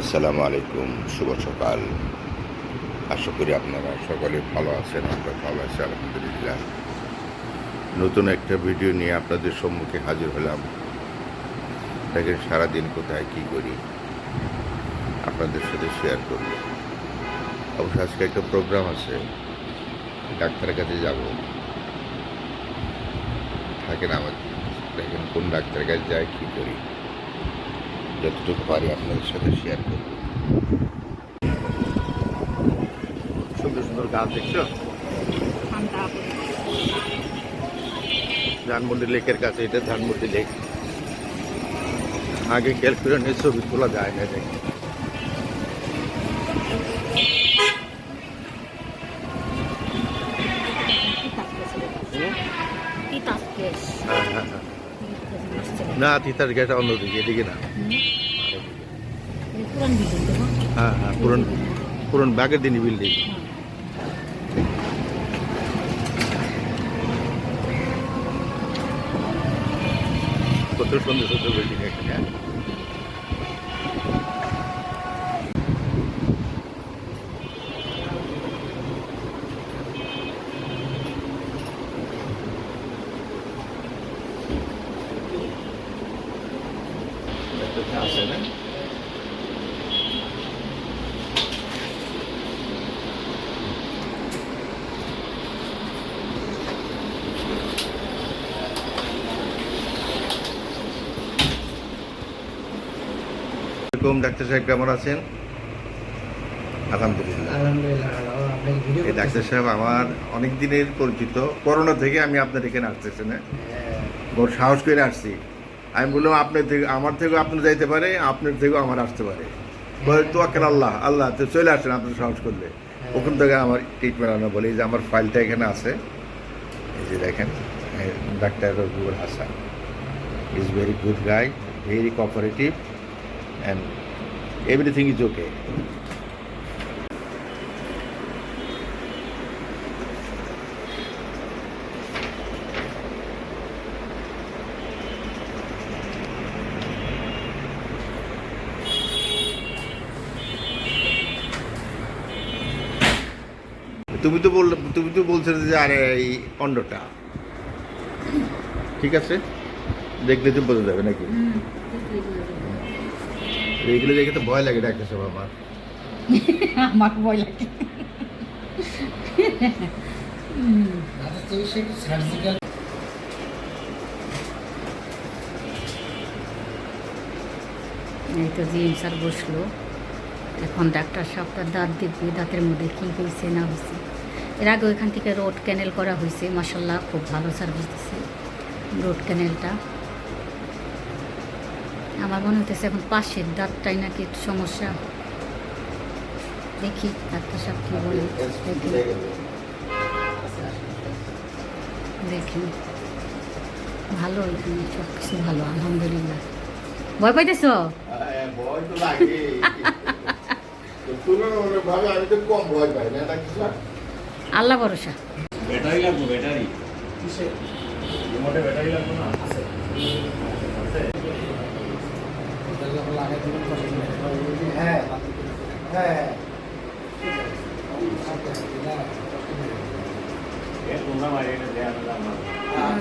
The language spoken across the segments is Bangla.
আসসালামু আলাইকুম, শুভ সকাল। আশা করি আপনারা সকলে ভালো আছেন, আমরা ভালো আছি, আলহামদুলিল্লাহ। নতুন একটা ভিডিও নিয়ে আপনাদের সম্মুখে হাজির হলাম। দেখেন সারাদিন কোথায় কী করি, আপনাদের সাথে শেয়ার করব। অবশ্য আজকে একটা প্রোগ্রাম আছে, ডাক্তারের কাছে যাব। থাকেন আমার দেখেন কোন ডাক্তারের কাছে যায় কী করি। যতটুকু পারি আপনাদের সাথে শেয়ার করব। সুন্দর সুন্দর গাছ দেখছ? ধানমন্ডি লেকের কাছে এটা ধানমন্ডি লেক। আগে ক্যালকুলেশনের ছবি তোলা যায় না দেখ। হ্যাঁ, হ্যাঁ, হ্যাঁ। না তিতাস গেটা অন্যদিকে এদিকে না। হ্যাঁ হ্যাঁ পুরন পুরন বাগের দিনই বিল্ডিং কত সুন্দর সুন্দর বিল্ডিং এখানে হ্যাঁ? আছে না আসসালামাইকুম ডাক্তার সাহেব কেমন আছেন? আলহামদুলিল্লাহ। এই ডাক্তার সাহেব আমার অনেক দিনের পরিচিত করোনা থেকে আমি আপনার এখানে আসতেছি না। ওর সাহস করে আসছি। আমি বললাম আপনার থেকে আমার থেকেও আপনি যাইতে পারে আপনার থেকেও আমার আসতে পারে। বলে তো আকের আল্লাহ আল্লাহ তো চলে আসেন আপনার সাহস করলে। ওখান থেকে আমার ট্রিটমেন্ট আনা বলি যে আমার ফাইলটা এখানে আছে এই যে দেখেন doctor Rabiul Hasan. Is very good guy very cooperative and everything is okay তুমি তো বললে, তুমি তো বলছিলে যে, আরে, এই অন্ডটা ঠিক আছে? দেখলে তো বোঝা যাবে নাকি? এইগুলো দেখে তো ভয় লাগে ডাক্তার সাহেব আমার আমার ভয় লাগে। এই তো জিএম স্যার বসল। এখন ডাক্তার সাহেব তার দাঁত দেখবে, দাঁতের মধ্যে কী হয়েছে, না হয়েছে। এর আগে ওইখান থেকে রোড ক্যানেল করা হয়েছে মাসাল্লাহ খুব ভালো সার্ভিস দিচ্ছে রোড ক্যানেলটা। আমার মনে হতেছে এখন পাশের দাঁতটাই নাকি একটু সমস্যা। দেখি ডাক্তার সাহেব কী বলে। দেখি। দেখি ভালো এখানে সব কিছু ভালো আলহামদুলিল্লাহ। ভয় পাইতেছো? আল্লাহ ভরসা। ব্যাটারি লাগবে ব্যাটারি। রিমোটে ব্যাটারি লাগবে না? আছে। হ্যাঁ হ্যাঁ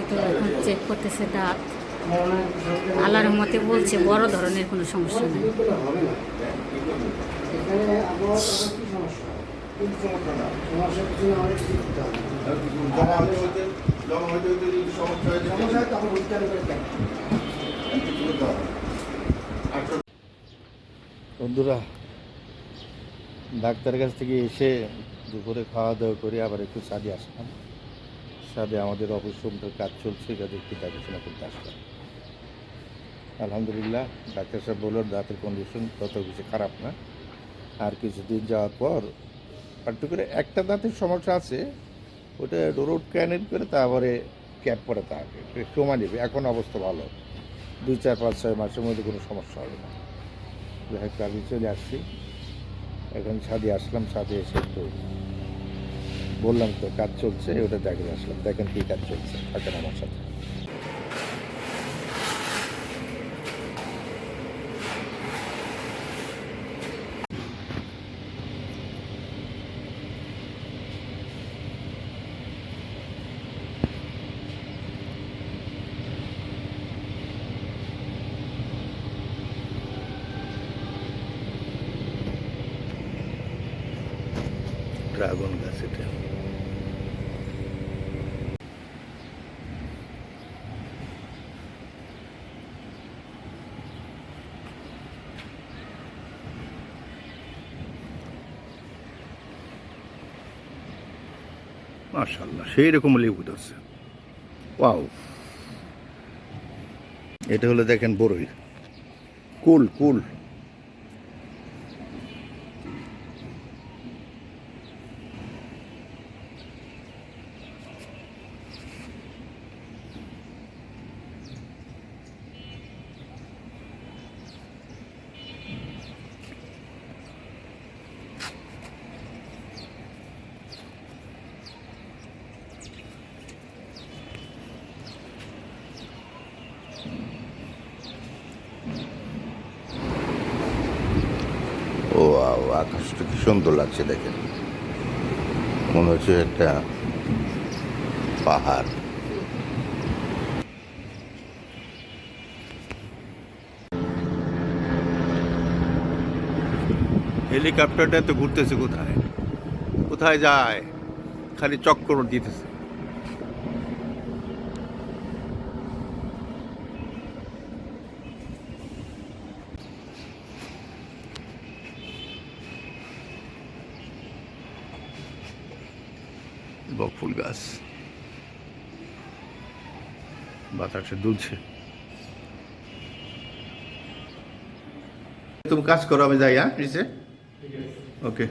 তো এখন চেক করতেছে দাঁত আল্লাহ রহমতে বলছে বড় ধরনের কোনো সমস্যা নেই। সমস্যা বন্ধুরা, ডাক্তারের কাছ থেকে এসে দুপুরে খাওয়া দাওয়া করে আবার একটু সাদে আসলাম। সাদে আমাদের অফিস কাজ চলছে যাদের একটু দেখাশোনা করতে আসলাম। আলহামদুলিল্লাহ, ডাক্তার সাহেব বলল দাঁতের কন্ডিশন তত কিছু খারাপ না। আর কিছুদিন যাওয়ার পর একটু করে, একটা দাঁতের সমস্যা আছে, ওটা রোড ক্যানেল করে তারপরে ক্যাপ পরে একটু সময় নেবে এখন অবস্থা ভালো। দুই চার পাঁচ ছয় মাসের মধ্যে কোনো সমস্যা হবে না। যাই হোক আমি চলে আসছি। এখন ছাদে আসলাম, ছাদে এসে একটু বললাম তো, কাজ চলছে, ওটা দেখে আসলাম। দেখেন কী কাজ চলছে, থাকেন আমার সাথে। ড্রাগন গাছ এটা। মাশাল্লাহ সেই রকম লেবু ধরছে ওয়াও। এটা হলো দেখেন বড়ই কুল কুল। ও আকাশটা কি সুন্দর লাগছে দেখেন মনে হচ্ছে একটা পাহাড়। হেলিকপ্টারটা তো ঘুরতেছে কোথায়? কোথায় যায়? খালি চক্কর দিতেছে। বকফুল গাছ। বাতাসে দুলছে। তুমি কাজ করো আমি যাই হ্যাঁ নিচে? ওকে।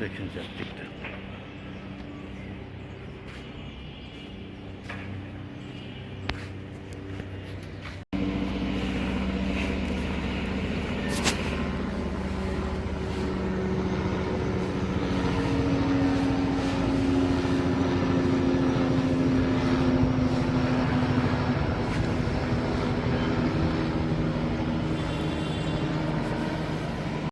দেখেন চারদিকটা